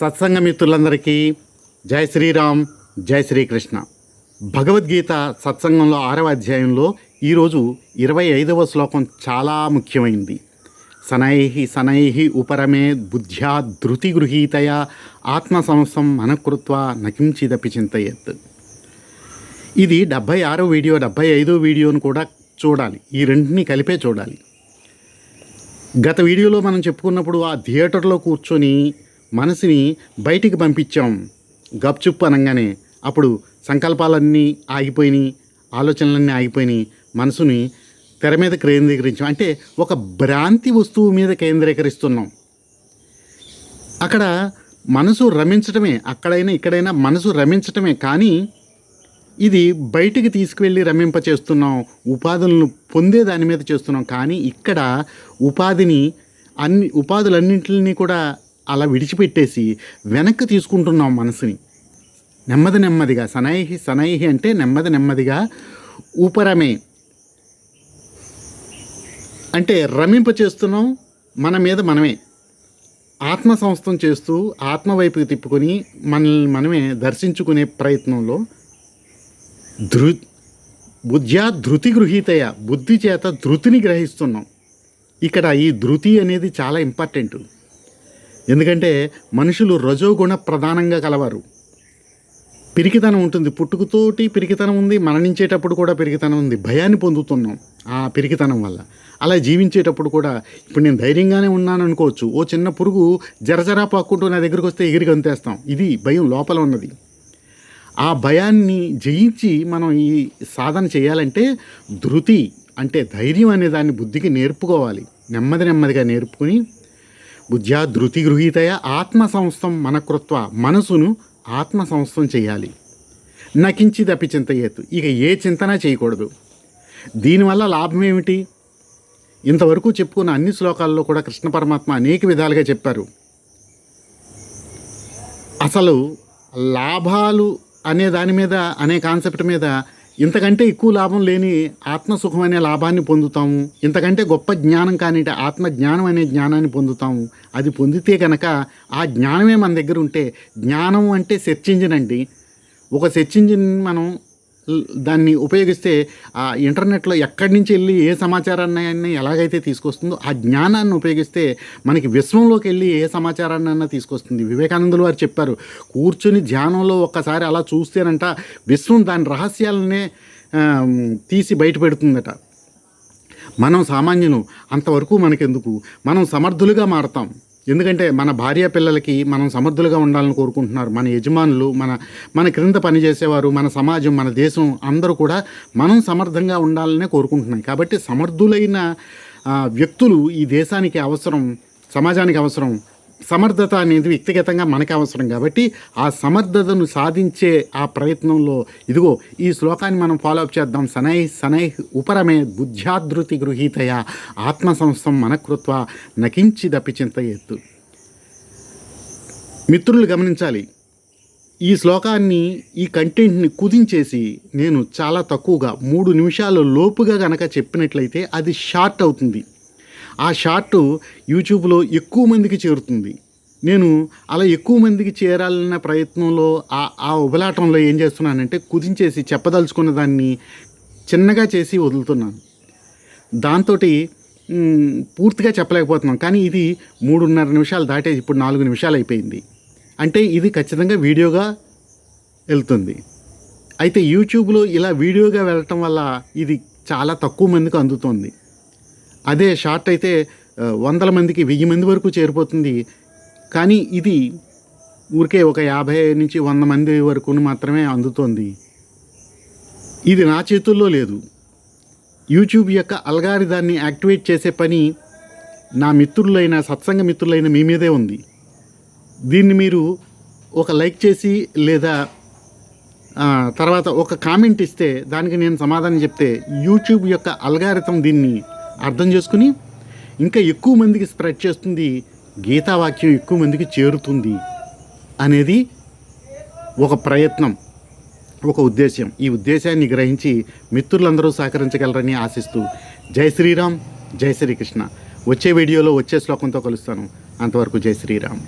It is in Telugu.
సత్సంగ మిత్రులందరికీ జై శ్రీరామ్ జై శ్రీకృష్ణ. భగవద్గీత సత్సంగంలో ఆరవ అధ్యాయంలో ఈరోజు ఇరవై ఐదవ శ్లోకం చాలా ముఖ్యమైంది. శనై శనై ఉపరమే బుద్ధ్యా ధృతి గృహీతయ ఆత్మ సంసం మనకృత్వ నకించిదపి చింతయత్. ఇది డెబ్భై ఆరో వీడియో డెబ్భై ఐదో వీడియోను కూడా చూడాలి. ఈ రెంటిని కలిపే చూడాలి. గత వీడియోలో మనం చెప్పుకున్నప్పుడు ఆ థియేటర్లో కూర్చొని మనసుని బయటికి పంపించాం. గప్చుప్ అనగానే అప్పుడు సంకల్పాలన్నీ ఆగిపోయినాయి ఆలోచనలన్నీ ఆగిపోయినాయి. మనసుని తెర మీద కేంద్రీకరించాం. అంటే ఒక భ్రాంతి వస్తువు మీద కేంద్రీకరిస్తున్నాం. అక్కడ మనసు రమించటమే అక్కడైనా ఇక్కడైనా మనసు రమించటమే కానీ ఇది బయటికి తీసుకువెళ్ళి రమింప చేస్తున్నాం ఉపాధులను పొందే దాని మీద చేస్తున్నాం. కానీ ఇక్కడ ఉపాధిని అన్ని ఉపాధులన్నింటినీ కూడా అలా విడిచిపెట్టేసి వెనక్కి తీసుకుంటున్నాం మనసుని. నెమ్మది నెమ్మదిగా సనైహి సనైహి అంటే నెమ్మది నెమ్మదిగా ఊపరమే. అంటే రమింప చేస్తున్నాం మన మీద మనమే. ఆత్మ సంస్థం చేస్తూ ఆత్మ వైపుకి తిప్పుకొని మనల్ని మనమే దర్శించుకునే ప్రయత్నంలో ధృ బుద్ధ్యా ధృతి గృహీతయ బుద్ధి చేత ధృతిని గ్రహిస్తున్నాం. ఇక్కడ ఈ ధృతి అనేది చాలా ఇంపార్టెంట్. ఎందుకంటే మనుషులు రజోగుణ ప్రధానంగా కలవారు. పిరికితనం ఉంటుంది. పుట్టుకతోటి పిరికితనం ఉంది. మరణించేటప్పుడు కూడా పిరికితనం ఉంది. భయాన్ని పొందుతున్నాం ఆ పిరికితనం వల్ల. అలా జీవించేటప్పుడు కూడా ఇప్పుడు నేను ధైర్యంగానే ఉన్నాను అనుకోవచ్చు. ఓ చిన్న పురుగు జరజరా పాక్కుంటూ నా దగ్గరికి వస్తే ఎగిరి గంతేస్తాం ఇది భయం లోపల ఉన్నది. ఆ భయాన్ని జయించి మనం ఈ సాధన చేయాలంటే ధృతి అంటే ధైర్యం అనే దాన్ని బుద్ధికి నేర్పుకోవాలి. నెమ్మది నెమ్మదిగా నేర్పుకుని బుద్ధ్యా ధృతి గృహీతయ ఆత్మ సంస్థం మనకృత్వ మనసును ఆత్మ సంస్థం చేయాలి నకించిదపి తప్పి ఇక ఏ చింతన చేయకూడదు. దీనివల్ల లాభం ఏమిటి ఇంతవరకు చెప్పుకున్న అన్ని శ్లోకాల్లో కూడా కృష్ణ పరమాత్మ అనేక విధాలుగా చెప్పారు. అసలు లాభాలు అనే దాని మీద అనే కాన్సెప్ట్ మీద ఇంతకంటే ఎక్కువ లాభం లేని ఆత్మసుఖం అనే లాభాన్ని పొందుతాము. ఇంతకంటే గొప్ప జ్ఞానం కానీ ఆత్మ జ్ఞానం అనే జ్ఞానాన్ని పొందుతాము. అది పొందితే కనుక ఆ జ్ఞానమే మన దగ్గర ఉంటే జ్ఞానం అంటే సెర్చ్ ఇంజిన్ అండి. ఒక సెర్చ్ ఇంజిన్ మనం దాన్ని ఉపయోగిస్తే ఆ ఇంటర్నెట్లో ఎక్కడి నుంచి వెళ్ళి ఏ సమాచారాన్ని ఎలాగైతే తీసుకొస్తుందో ఆ జ్ఞానాన్ని ఉపయోగిస్తే మనకి విశ్వంలోకి వెళ్ళి ఏ సమాచారాన్ని అన్నా తీసుకొస్తుంది. వివేకానందులు వారు చెప్పారు కూర్చుని ధ్యానంలో ఒక్కసారి అలా చూస్తేనంట విశ్వం దాని రహస్యాలనే తీసి బయటపెడుతుందట మనం సామాన్యులు అంతవరకు మనకెందుకు? మనం సమర్థులుగా మారతాం. ఎందుకంటే మన భార్య పిల్లలకి మనం సమర్థులుగా ఉండాలని కోరుకుంటున్నారు. మన యజమానులు మన మన క్రింద పనిచేసేవారు మన సమాజం మన దేశం అందరూ కూడా మనం సమర్థంగా ఉండాలనే కోరుకుంటున్నాం. కాబట్టి సమర్థులైన వ్యక్తులు ఈ దేశానికి అవసరం సమాజానికి అవసరం సమర్థత అనేది వ్యక్తిగతంగా మనకి అవసరం కాబట్టి ఆ సమర్థతను సాధించే ఆ ప్రయత్నంలో ఇదిగో ఈ శ్లోకాన్ని మనం ఫాలో అప్ చేద్దాం. సనై సనై ఉపరమే బుద్ధ్యాధృతి గృహీతయ ఆత్మ సంస్థం మనకృత్వ నకించిదపి ఎత్తు మిత్రులు గమనించాలి ఈ శ్లోకాన్ని ఈ కంటెంట్ని కుదించేసి నేను చాలా తక్కువగా మూడు నిమిషాల లోపుగా గనక చెప్పినట్లయితే అది షార్ట్ అవుతుంది. ఆ షార్ట్ యూట్యూబ్లో ఎక్కువ మందికి చేరుతుంది. నేను అలా ఎక్కువ మందికి చేరాలన్న ప్రయత్నంలో ఆ ఆ ఉబలాటంలో ఏం చేస్తున్నానంటే కుదించేసి చెప్పదలుచుకున్న దాన్ని చిన్నగా చేసి వదులుతున్నాను. దాంతో పూర్తిగా చెప్పలేకపోతున్నాం. కానీ ఇది మూడున్నర నిమిషాలు దాటేది ఇప్పుడు నాలుగు నిమిషాలు అయిపోయింది. అంటే ఇది ఖచ్చితంగా వీడియోగా వెళ్తుంది. అయితే యూట్యూబ్లో ఇలా వీడియోగా వెళ్ళటం వల్ల ఇది చాలా తక్కువ మందికి అందుతుంది. అదే షార్ట్ అయితే వందల మందికి వెయ్యి మంది వరకు చేరిపోతుంది. కానీ ఇది ఊరికే ఒక యాభై నుంచి వంద మంది వరకు మాత్రమే అందుతోంది. ఇది నా చేతుల్లో లేదు. యూట్యూబ్ యొక్క అల్గారిదాన్ని యాక్టివేట్ చేసే పని నా మిత్రులైన సత్సంగ మిత్రులైన మీ మీదే ఉంది. దీన్ని మీరు ఒక లైక్ చేసి లేదా తర్వాత ఒక కామెంట్ ఇస్తే దానికి నేను సమాధానం చెప్తే యూట్యూబ్ యొక్క అల్గారితం దీన్ని అర్థం చేసుకుని ఇంకా ఎక్కువ మందికి స్ప్రెడ్ చేస్తుంది గీతావాక్యం ఎక్కువ మందికి చేరుతుంది అనేది ఒక ప్రయత్నం ఒక ఉద్దేశ్యం. ఈ ఉద్దేశాన్ని గ్రహించి మిత్రులందరూ సహకరించగలరని ఆశిస్తూ జై శ్రీరామ్ జై శ్రీకృష్ణ. వచ్చే వీడియోలో వచ్చే శ్లోకంతో కలుస్తాను. అంతవరకు జై శ్రీరామ్.